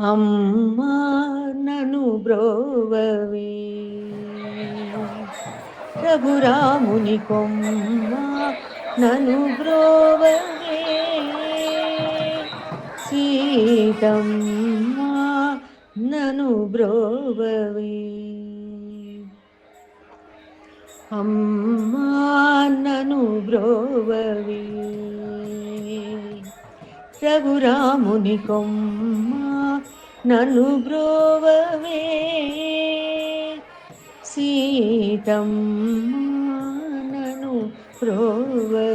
అమ్మా నను బ్రోవవే. రఘురాముని కొమ్మ నను బ్రోవవే. సీతమ్మ నను బ్రోవవే. అమ్మా నను బ్రోవవే. రఘురాముని కొమ్మ నన్ను బ్రోవవే సీతమ్మ నన్ను బ్రోవవే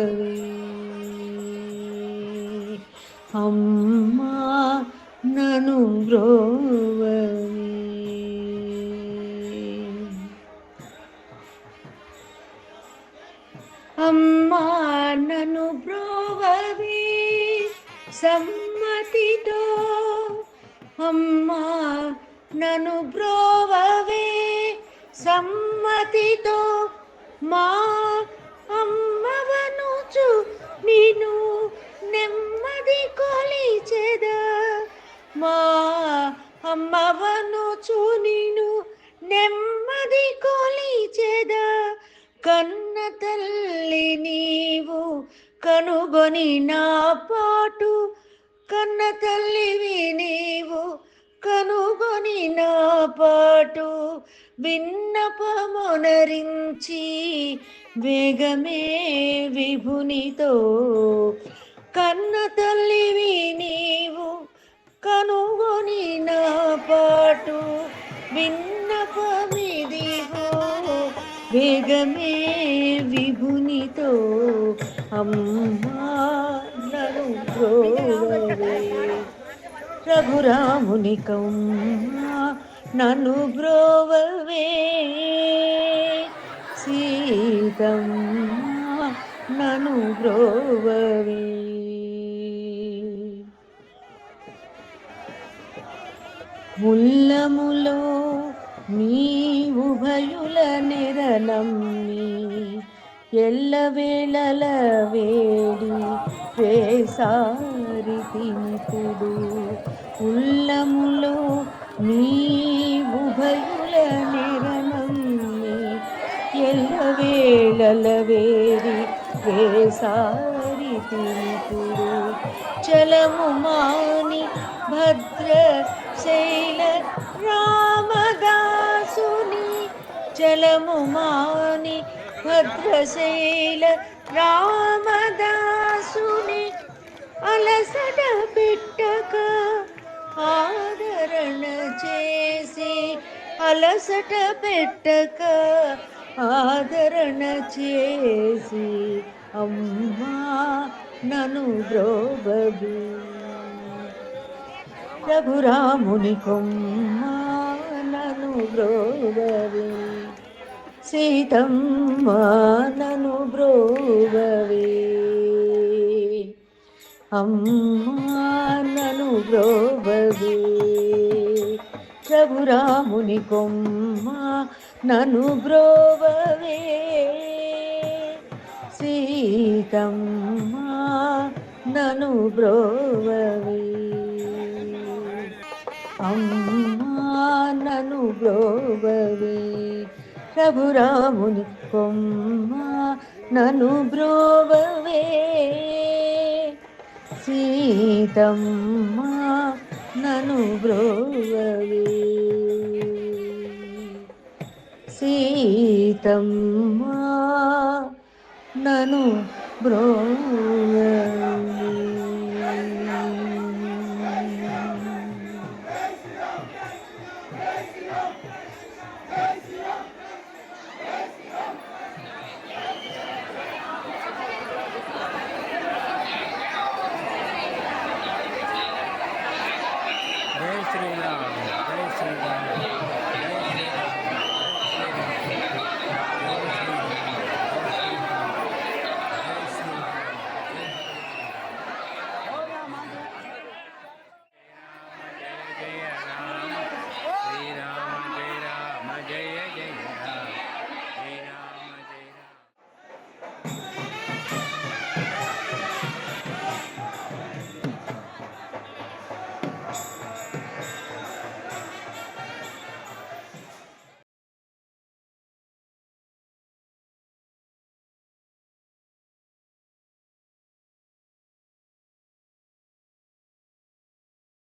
అమ్మా నన్ను బ్రోవవే అమ్మా నన్ను బ్రోవవే సమ్మతితో అమ్మా నను బ్రోవవే సమ్మతితో. మా అమ్మవనుచు నిను నెమ్మది కొలిచెద. మా అమ్మవనుచు నిను నెమ్మది కొలిచెద. కన్న తల్లి నీవు కనుగొని నా విన్నపమునరించి వేగమే విభునితో. కన్న తల్లివి నీవు కనుగొని నా పాటు విన్నపమిదిగో. వేగమే విభునితో అమ్మా నను రఘురాముని కమ్మా నను బ్రోవవే సీతమ్మ నను బ్రోవవే ముల్లములో మీ ఉభయుల నిరనమ్మి ఎల్లవేళల వేడి వేసారి తినిపుడు ఉల్లములో మీ ఉభయుల నిరనమ్మి ఎల్లవేళల వేడి వేసారి తినిపుడు చలము మాని భద్ర శైల రామదాసుని. చలము మాని భద్రశైల రామదాసుని. అలసడ పెట్టక ఆదరణ చేసి అలసట పెట్టక ఆదరణ చేసి అమ్మా నను ద్రోబదు రఘురాముని కొమ్మ నను బ్రోవవే సీతమ్మ నను బ్రోగవి అమ్మా బ్రోవవే ప్రభురాముని కొమ్మ నను బ్రోవవే సీతమ్మ నను బ్రోవవే అమ్మా నను బ్రోవవే ప్రభురాముని కొమ్మ నను బ్రోవవే సీతమ్మ నను బ్రోవే సీతమ్మ నను బ్రోవే